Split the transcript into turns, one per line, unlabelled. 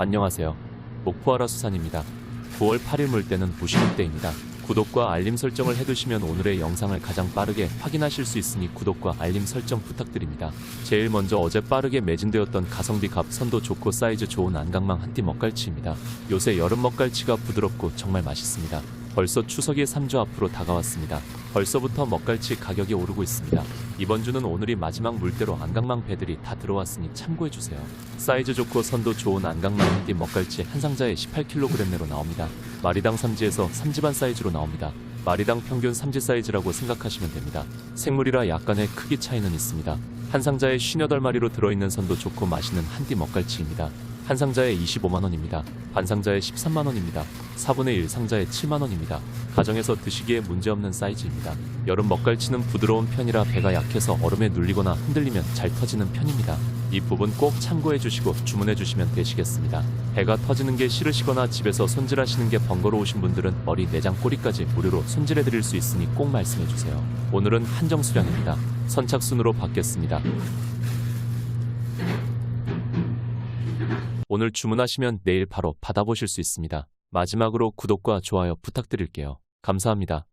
안녕하세요. 목포하라 수산입니다. 9월 8일 물때는 무시물때입니다. 구독과 알림 설정을 해두시면 오늘의 영상을 가장 빠르게 확인하실 수 있으니 구독과 알림 설정 부탁드립니다. 제일 먼저 어제 빠르게 매진되었던 가성비 값 선도 좋고 사이즈 좋은 안강망 한띠 먹갈치입니다. 요새 여름 먹갈치가 부드럽고 정말 맛있습니다. 벌써 추석이 3주 앞으로 다가왔습니다. 벌써부터 먹갈치 가격이 오르고 있습니다. 이번 주는 오늘이 마지막 물대로 안강망 배들이 다 들어왔으니 참고해주세요. 사이즈 좋고 선도 좋은 안강망 한띠 먹갈치 한 상자에 18kg 내로 나옵니다. 마리당 삼지에서 삼지반 사이즈로 나옵니다. 마리당 평균 삼지 사이즈라고 생각하시면 됩니다. 생물이라 약간의 크기 차이는 있습니다. 한 상자에 58마리로 들어있는 선도 좋고 맛있는 한띠 먹갈치입니다. 한 상자에 25만원입니다. 반 상자에 13만원입니다. 4분의 1 상자에 7만원입니다. 가정에서 드시기에 문제없는 사이즈입니다. 여름 먹갈치는 부드러운 편이라 배가 약해서 얼음에 눌리거나 흔들리면 잘 터지는 편입니다. 이 부분 꼭 참고해 주시고 주문해 주시면 되시겠습니다. 배가 터지는 게 싫으시거나 집에서 손질하시는 게 번거로우신 분들은 머리, 내장, 꼬리까지 무료로 손질해 드릴 수 있으니 꼭 말씀해 주세요. 오늘은 한정 수량입니다. 선착순으로 받겠습니다. 오늘 주문하시면 내일 바로 받아보실 수 있습니다. 마지막으로 구독과 좋아요 부탁드릴게요. 감사합니다.